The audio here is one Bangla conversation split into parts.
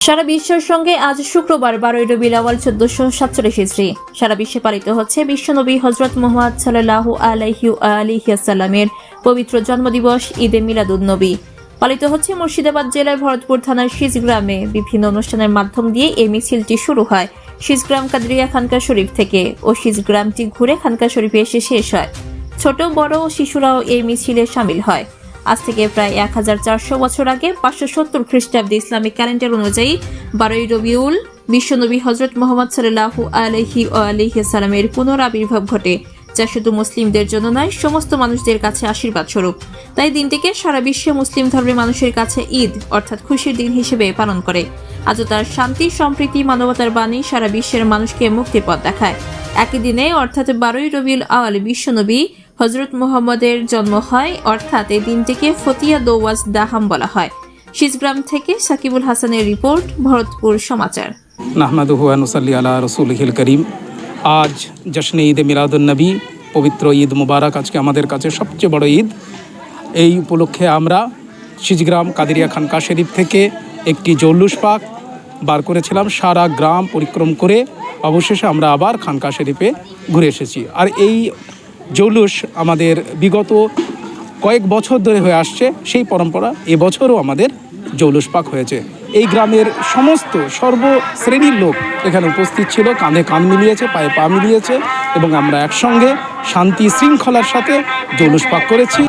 সারা বিশ্বের সঙ্গে আজ শুক্রবার বারোই রবিউল আওয়াল চোদ্দশো সাতচল্লিশ ইসরি সারা বিশ্বে পালিত হচ্ছে বিশ্বনবী হজরত মোহাম্মদ সাল্লাহ আলাইহি আলিহাসাল্লামের পবিত্র জন্মদিবস, ঈদে মিলাদুন নবী পালিত হচ্ছে মুর্শিদাবাদ জেলার ভরতপুর থানার শিজগ্রামে বিভিন্ন অনুষ্ঠানের মাধ্যম দিয়ে এই মিছিলটি শুরু হয় শিজগ্রাম কাদরিয়া খানকা শরীফ থেকে ও শিজগ্রামটি ঘুরে খানকা শরীফে এসে শেষ হয়। ছোট, বড় শিশুরাও এই মিছিলে সামিল হয়। আজ থেকে প্রায় এক হাজার চারশো বছর আগে পাঁচশো সত্তর খ্রিস্টাব্দে ইসলামিক ক্যালেন্ডার অনুযায়ী বারোই রবিউল বিশ্বনবী হজরত মোহাম্মদ সাল্লাহু আলহি আলহি সালামের পুনরাবির্ভাব ঘটে, যা শুধু মুসলিমদের জন্য নয়, সমস্ত মানুষদের কাছে আশীর্বাদ স্বরূপ। তাই দিনটিকে সারা বিশ্বে মুসলিম ধর্মের মানুষের কাছে ঈদ, অর্থাৎ খুশির দিন হিসেবে পালন করে। আজও তার শান্তি, সম্প্রীতি, মানবতার বাণী সারা বিশ্বের মানুষকে মুক্তির পথ দেখায়। একই দিনে, অর্থাৎ বারোই রবিউল আওয়াল বিশ্বনবী হজরত মুহাম্মদের জন্ম হয়, অর্থাৎ এই দিনটিকে ফতিয়া দোয়াজ দাহাম বলা হয়। শিজগ্রাম থেকে সাকিবুল হাসানের রিপোর্ট, ভরতপুর সমাচার। নাহমাদুহু আনুসাল্লি আলা রসুলহিল করিম। আজ জশ্নে ঈদে মিলাদুন্নবী পবিত্র ঈদ মুবারক আজকে আমাদের কাছে সবচেয়ে বড় ঈদ। এই উপলক্ষে আমরা সিজগ্রাম কাদেরিয়া খানকা শরীফ থেকে একটি জৌলুস পাক বার করেছিলাম, সারা গ্রাম পরিক্রম করে অবশেষে আমরা আবার খানকা শরীফে ঘুরে এসেছি। আর এই জৌলুস আমাদের বিগত কয়েক বছর ধরে হয়ে আসছে, সেই পরম্পরা এবছরও আমাদের জৌলুস পাক হয়েছে। এই গ্রামের সমস্ত সর্বশ্রেণীর লোক এখানে উপস্থিত ছিল, কাঁধে কান মিলিয়েছে, পায়ে পা মিলিয়েছে এবং আমরা একসঙ্গে শান্তি শৃঙ্খলার সাথে জৌলুস পাক করেছি।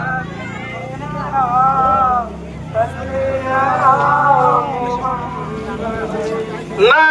नाते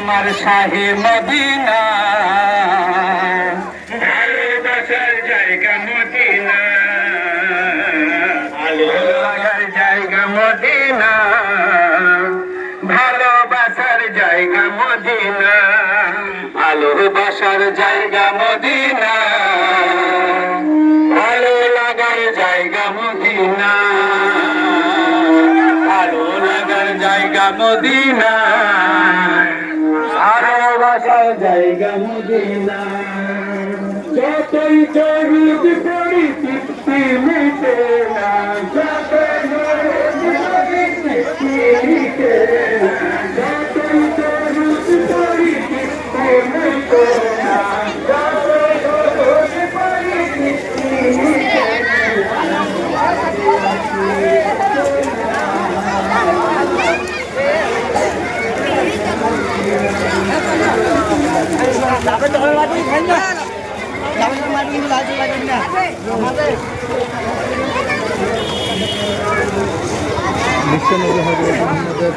আমার শাহে মদিনা। ভালোবাসার জায়গা মদিনা। ভালোবাসার জায়গা মদিনা। ভালোবাসার জায়গা মদিনা। ভালোবাসার জায়গা মদিনা। ভালো লাগার জায়গা মদিনা। ভালো লাগার জায়গা মদিনা। ভালোবাসার জায়গা মদিনা। যতই দরুদ পড়ি তৃপ্তি মিটে না। যতই দরুদ আমাদের হজরত মোহাম্মদের